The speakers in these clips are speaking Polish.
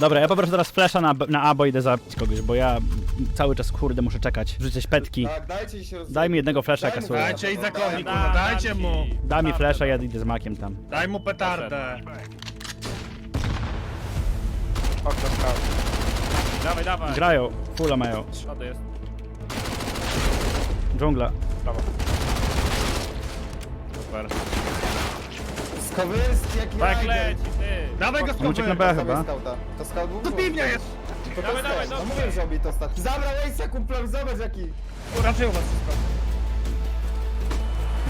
Dobra, ja poproszę teraz flesza na, na A, bo idę zabić kogoś, bo ja cały czas kurde muszę czekać. Rzucać petki. Tak, dajcie się roz... Daj mi jednego flesza, Daj mu kasuję. Dajcie i za Daj, konik, daj, kurwa, dajcie mu. Daj mi flesza, ja idę z makiem tam. Daj mu petardę. Skał. Dawaj, dawaj. Grają, fulla mają. Schody jest. Dżungla. Super. Skowyst, jaki Tak leci, ty. Dawaj go On uciekł na. B chyba. skauta. To scout był piwnia jest. To to Dawaj, dawaj, jest, no mówię, że obi to ostatni. Zabrał Ace'a kumplem, zobacz jaki. Raczej u was wszystko.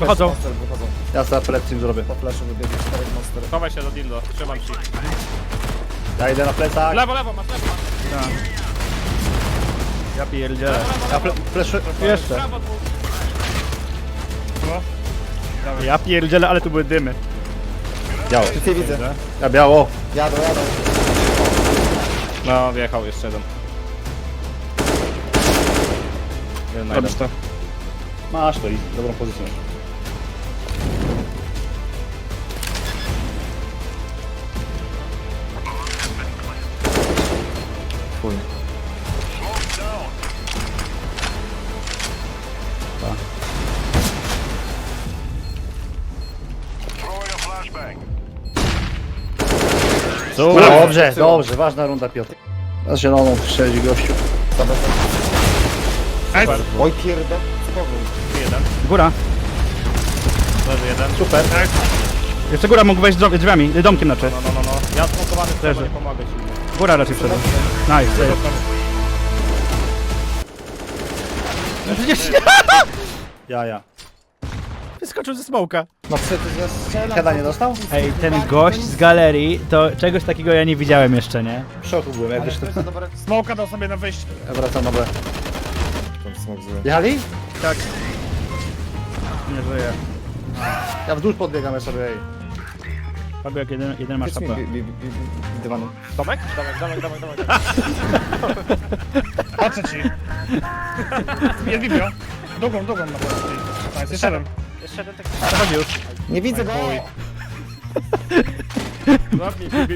Wychodzą. Monster wychodzą. Ja za plecy im zrobię. Po flashu wybiegł czterech monster. Chowaj się do dildo, trzymam ci. Ja idę na plecach. Lewo, lewo, masz lewo. masz. Ja pierdzielę. Ja ple, pleszy. Jeszcze. Prawo, dwóch. Ja pierdzielę, ale tu były dymy. Biało. Ty widzę. Ja biało. Jadą, jadą. No, wjechał jeszcze jeden. Jeden na jeden. to. Masz to i dobrą pozycję. Dobrze, dobrze, ważna runda Piotr. Na zieloną strzeli gościu. Oj. Spokój. Jeden. Góra. Leży jeden. Super. Jeszcze góra mógł wejść drzwi- drzwiami, domkiem znaczy. No, no, no, no. Ja smokowany Leży. nie pomogę ci. Góra raczej wszedł. Nice, safe. No przecież Ja, ja. wyskoczył ze smoka. No przecież ja strzelam. Kada nie dostał? Ej, ten gość z galerii, to czegoś takiego ja nie widziałem jeszcze, nie? W szoku byłem, jak Ale wiesz to to. jest za dobre... Smoka dał sobie na wyjście. Ja wracam na B. Ten smok zły. Jechali? Nie żyje. Ja w dół podbiegamy sobie, ej. Jak jeden, jeden masz HP. dywanu. Tomek? Dawaj, dawaj, dawaj, dawaj. Patrzę ci. Jest Bibio. Długą, długą na pewno. Nice, jeszcze jeden. Jeszcze jeden tak. Chodź już. Nie widzę go!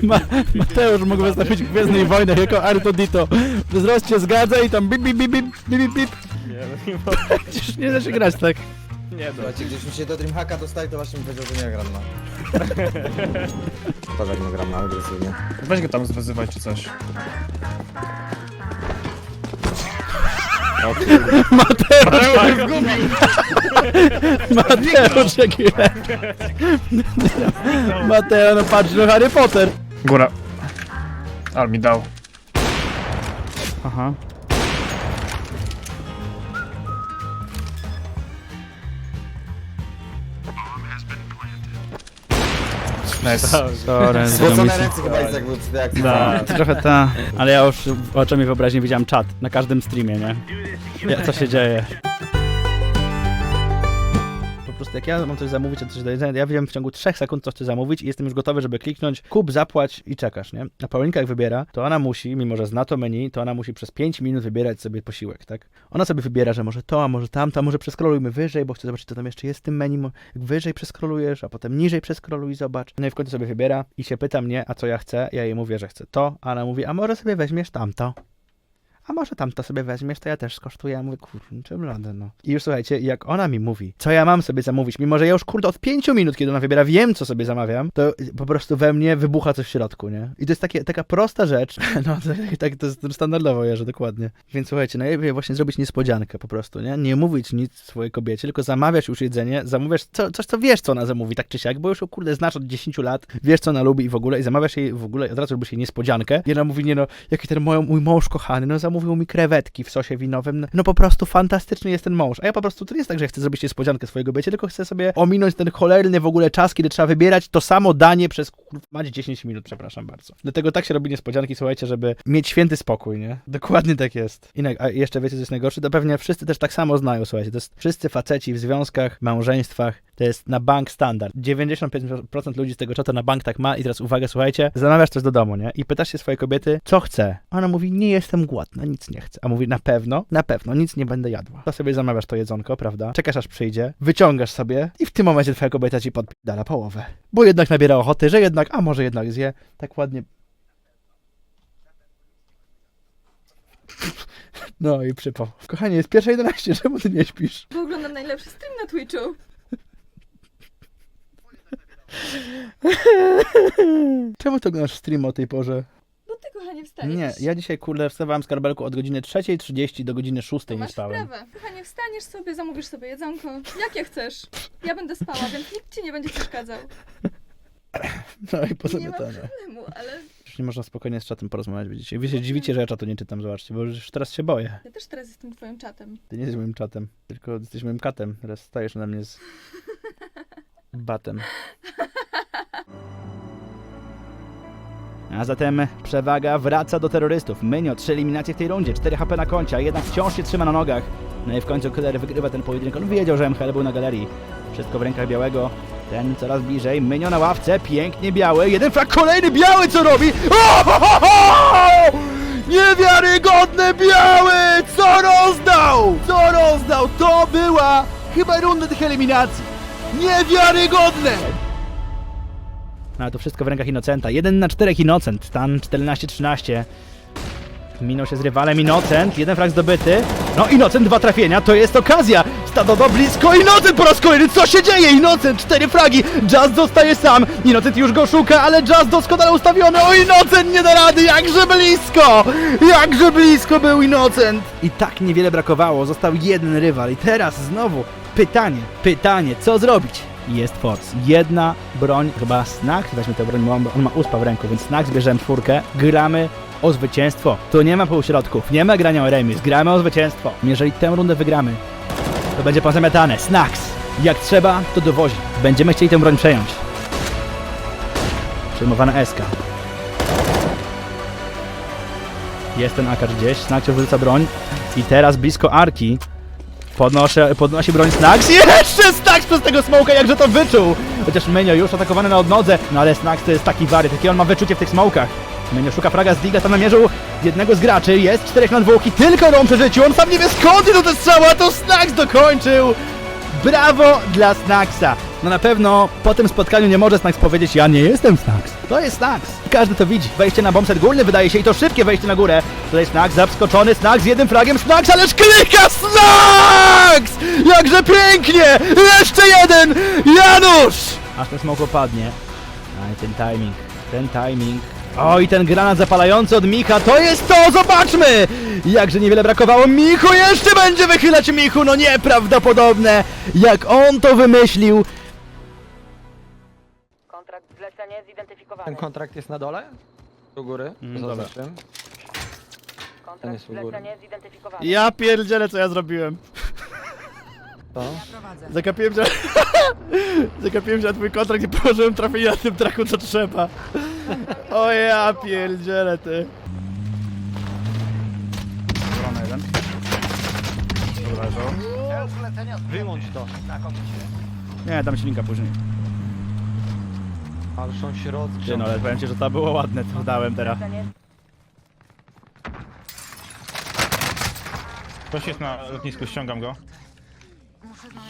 Ma, Mateusz mógł wystąpić w Gwiezdnej Wojnie jako Artodito. Wzrost się zgadza i tam bip bip bip bip bip bip bip. Nie, no nie mogę. Przecież nie da się grać tak. Nie, no. Słuchajcie, gdzieśmy się do Dreamhacka dostali, to właśnie mi powiedział, że nie gram na... To jak nie gram na agresywnie. Weź go tam zwyzywać czy coś. Mateusz, Mateusz Mateo, no patrz, no Harry Potter. Góra. Ale mi dał. Aha. Nice. Sorry, Złocone ręce chyba jest jak był przy tej akcji. Da, to trochę ta, ale ja już oczami wyobraźni widziałem czat na każdym streamie, nie? Ja, co się dzieje? Jak ja mam coś zamówić, coś do jedzenia, ja wiem w ciągu 3 sekund co chcę zamówić i jestem już gotowy, żeby kliknąć kup, zapłać i czekasz, nie? A Paulinka jak wybiera, to ona musi, mimo że zna to menu, to ona musi przez 5 minut wybierać sobie posiłek, tak? Ona sobie wybiera, że może to, a może tamto, a może przeskrolujmy wyżej, bo chcę zobaczyć, co tam jeszcze jest w tym menu. Jak wyżej przeskrolujesz, a potem niżej przeskroluj i zobacz. No i w końcu sobie wybiera i się pyta mnie, a co ja chcę. Ja jej mówię, że chcę to, a ona mówi, a może sobie weźmiesz tamto. A może tamto sobie weźmiesz, to ja też skosztuję. Ja mówię, kurczę, radę, no. I już słuchajcie, jak ona mi mówi, co ja mam sobie zamówić, mimo że ja już, kurde, od pięciu minut, kiedy ona wybiera, wiem, co sobie zamawiam, to po prostu we mnie wybucha coś w środku, nie? I to jest takie, taka prosta rzecz, no, tak, tak to standardowo, że dokładnie. Więc słuchajcie, najlepiej właśnie zrobić niespodziankę po prostu, nie? Nie mówić nic swojej kobiecie, tylko zamawiasz już jedzenie, zamawiasz co, coś, co wiesz, co ona zamówi, tak czy siak, bo już, ją, kurde, znasz od 10 lat, wiesz, co ona lubi i w ogóle, i zamawiasz jej w ogóle, od razu robisz jej niespodziankę. I ona mówi, nie no, jaki ten mój, mój mąż kochany, no mi krewetki w sosie winowym, no, po prostu fantastyczny jest ten mąż. A ja po prostu, to nie jest tak, że chcę zrobić niespodziankę swojego bycie, tylko chcę sobie ominąć ten cholerny w ogóle czas, kiedy trzeba wybierać to samo danie przez, mać 10 minut, przepraszam bardzo. Dlatego tak się robi niespodzianki, słuchajcie, żeby mieć święty spokój, nie? Dokładnie tak jest. I a jeszcze wiecie, co jest najgorsze? To pewnie wszyscy też tak samo znają, słuchajcie, to jest wszyscy faceci w związkach, małżeństwach, to jest na bank standard. 95% ludzi z tego czata na bank tak ma i teraz uwaga, słuchajcie, zamawiasz coś do domu, nie? I pytasz się swojej kobiety, co chce? Ona mówi, nie jestem głodna, nic nie chcę. A mówi, na pewno, na pewno, nic nie będę jadła. To sobie zamawiasz to jedzonko, prawda? Czekasz aż przyjdzie, wyciągasz sobie i w tym momencie twoja kobieta ci podpidala połowę. Bo jednak nabiera ochoty, że jednak, a może jednak zje, tak ładnie No i przypał. Kochanie, jest pierwsza 11, czemu ty nie śpisz? Bo oglądam najlepszy stream na Twitchu. Czemu to oglądasz stream o tej porze? Bo ty, kochanie, wstaniesz. Nie, ja dzisiaj kurde wstawałem z karbelku od godziny 3.30 do godziny 6 To nie masz spałem. sprawę. Kochanie, wstaniesz sobie, zamówisz sobie jedzonko. Jakie chcesz. Ja będę spała, więc nikt ci nie będzie przeszkadzał. No i po Nie sobie ma to, nie. problemu, ale Już nie można spokojnie z czatem porozmawiać, widzicie. Wy się dziwicie, że ja czatu nie czytam, zobaczcie, bo już teraz się boję. ja też teraz jestem twoim czatem. Ty nie jesteś moim czatem, tylko jesteś moim katem. Teraz stajesz na mnie z batem. A zatem przewaga wraca do terrorystów. Mynio, trzy eliminacje w tej rundzie, 4 HP na koncie, a jednak wciąż się trzyma na nogach. No i w końcu Killer wygrywa ten pojedynek. On wiedział, że MHL był na galerii. Wszystko w rękach białego. Ten coraz bliżej. Mynio na ławce, pięknie biały. Jeden frak, kolejny biały, co robi? O! Niewiarygodny biały! Co rozdał? Co rozdał? To była chyba runda tych eliminacji. Niewiarygodne! No ale to wszystko w rękach Inocenta. 1 na 4 Inocent. Stan 14-13. Minął się z rywalem Inocent. Jeden frag zdobyty. No Inocent, dwa trafienia. To jest okazja. Stadodo blisko. Inocent po raz kolejny. Co się dzieje? Inocent, cztery fragi. Jazz zostaje sam. Inocent już go szuka, ale Jazz doskonale ustawiony. O Inocent nie da rady. Jakże blisko. Jakże blisko był Inocent. I tak niewiele brakowało. Został jeden rywal. I teraz znowu pytanie. Pytanie. Co zrobić? Jest Force. Jedna broń, chyba Snack, weźmy tę broń, bo on ma uspa w ręku, więc Snack bierzemy czwórkę, gramy o zwycięstwo. Tu nie ma półśrodków, nie ma grania o remis, gramy o zwycięstwo. Jeżeli tę rundę wygramy, to będzie pozamiatane. Snacks, jak trzeba, to dowozi. Będziemy chcieli tę broń przejąć. Przejmowana SK. Jest ten akacz gdzieś, Snack wyrzuca broń i teraz blisko Arki Podnoszę, podnosi broń Snax. Jeszcze Snax przez tego smoka, jakże to wyczuł! Chociaż Menio już atakowany na odnodze, no ale Snax to jest taki wary, takie on ma wyczucie w tych smokach. Menio szuka fraga z Digla, tam namierzył jednego z graczy, jest 4 na 2 i tylko Rom przy życiu, on sam nie wie skąd idą te strzały, a to Snax dokończył! Brawo dla Snaxa! No na pewno po tym spotkaniu nie może Snax powiedzieć, ja nie jestem Snax. To jest Snax. Każdy to widzi. Wejście na bombset górny wydaje się i to szybkie wejście na górę. Tutaj Snax, zaskoczony Snax z jednym fragiem Snax, ależ klika Snax! Jakże pięknie! Jeszcze jeden! Janusz! Aż ten smok opadnie. A i ten timing, ten timing. O i ten granat zapalający od Micha, to jest to! Zobaczmy! Jakże niewiele brakowało. Michu jeszcze będzie wychylać Michu, no nieprawdopodobne! Jak on to wymyślił! Kontrakt zlecenie zidentyfikowany. Ten kontrakt jest na dole? Do góry? Mm, Poza dobra. tym. Kontrakt jest u góry. zlecenie zidentyfikowany. Ja pierdzielę, co ja zrobiłem. To? Zagapiłem, że... Zagapiłem się na twój kontrakt i położyłem trafienie na tym traku, co trzeba. O ja pierdzielę, ty. Korona jeden. Wyłącz to. Nie, dam ci linka później. Ależ on się Ty, no ale powiem ci, że to było ładne, co dałem teraz. Ktoś jest na lotnisku, ściągam go.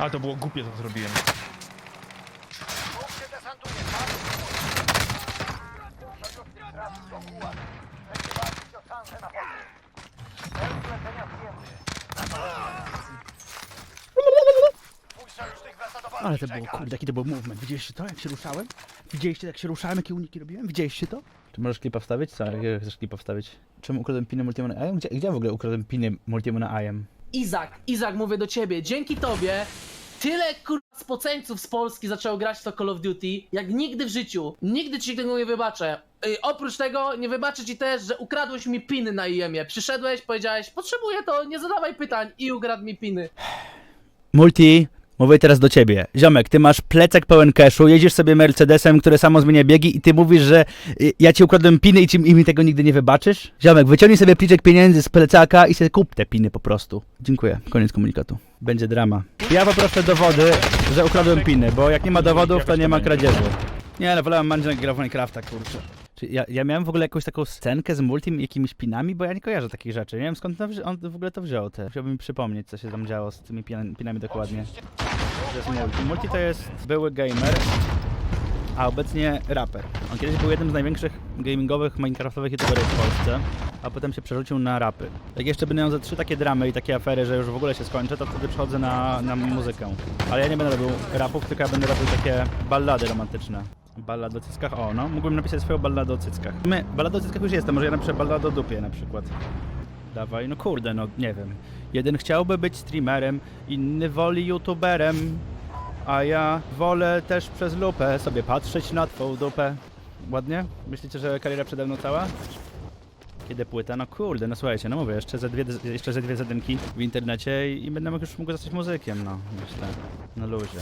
Ale to było głupie, co zrobiłem. Ale to było, kurde, jaki to był movement. Widzieliście to, jak się ruszałem? Widzieliście, jak się ruszałem, jakie uniki robiłem? Widzieliście to? Czy możesz klipa wstawić? Co? Jak chcesz klipa wstawić? Czemu ukradłem piny multimu na IM? Gdzie, gdzie w ogóle ukradłem piny multimu na IM? Izak, Izak, mówię do ciebie, dzięki tobie tyle kurwa spoceńców z Polski zaczęło grać w to Call of Duty, jak nigdy w życiu. Nigdy ci tego nie wybaczę. Yy, oprócz tego nie wybaczę ci też, że ukradłeś mi piny na IEM-ie. Przyszedłeś, powiedziałeś, potrzebuję to, nie zadawaj pytań i ukradł mi piny. Multi, Mówię teraz do ciebie. Ziomek, ty masz plecak pełen cashu, jedziesz sobie Mercedesem, które samo zmienia biegi i ty mówisz, że y, ja ci ukradłem piny i, ci, i mi tego nigdy nie wybaczysz? Ziomek, wyciągnij sobie pliczek pieniędzy z plecaka i sobie kup te piny po prostu. Dziękuję. Koniec komunikatu. Będzie drama. Ja poproszę dowody, że ukradłem piny, bo jak nie ma dowodów, to nie ma kradzieży. Nie, ale wolałem Mandzio grał w Minecrafta, kurczę. Ja, ja miałem w ogóle jakąś taką scenkę z multim jakimiś pinami, bo ja nie kojarzę takich rzeczy. Nie wiem skąd on w ogóle to wziął. Te. Chciałbym mi przypomnieć, co się tam działo z tymi pin- pinami dokładnie. To jest multi. Multi to jest były gamer, a obecnie raper. On kiedyś był jednym z największych gamingowych, minecraftowych youtuberów w Polsce, a potem się przerzucił na rapy. Jak jeszcze będę miał ze trzy takie dramy i takie afery, że już w ogóle się skończę, to wtedy przechodzę na, na muzykę. Ale ja nie będę robił rapów, tylko ja będę robił takie ballady romantyczne. Ballad o cyckach? O, no. Mógłbym napisać swoją balladę o cyckach. My, ballada o cyckach już jest, to może ja napiszę balladę o dupie na przykład. Dawaj, no kurde, no nie wiem. Jeden chciałby być streamerem, inny woli youtuberem, a ja wolę też przez lupę sobie patrzeć na twą dupę. Ładnie? Myślicie, że kariera przede mną cała? Kiedy płyta? No kurde, no słuchajcie, no mówię, jeszcze ze dwie, jeszcze ze dwie zadymki w internecie i, i będę już mógł zostać muzykiem, no myślę, no luzie.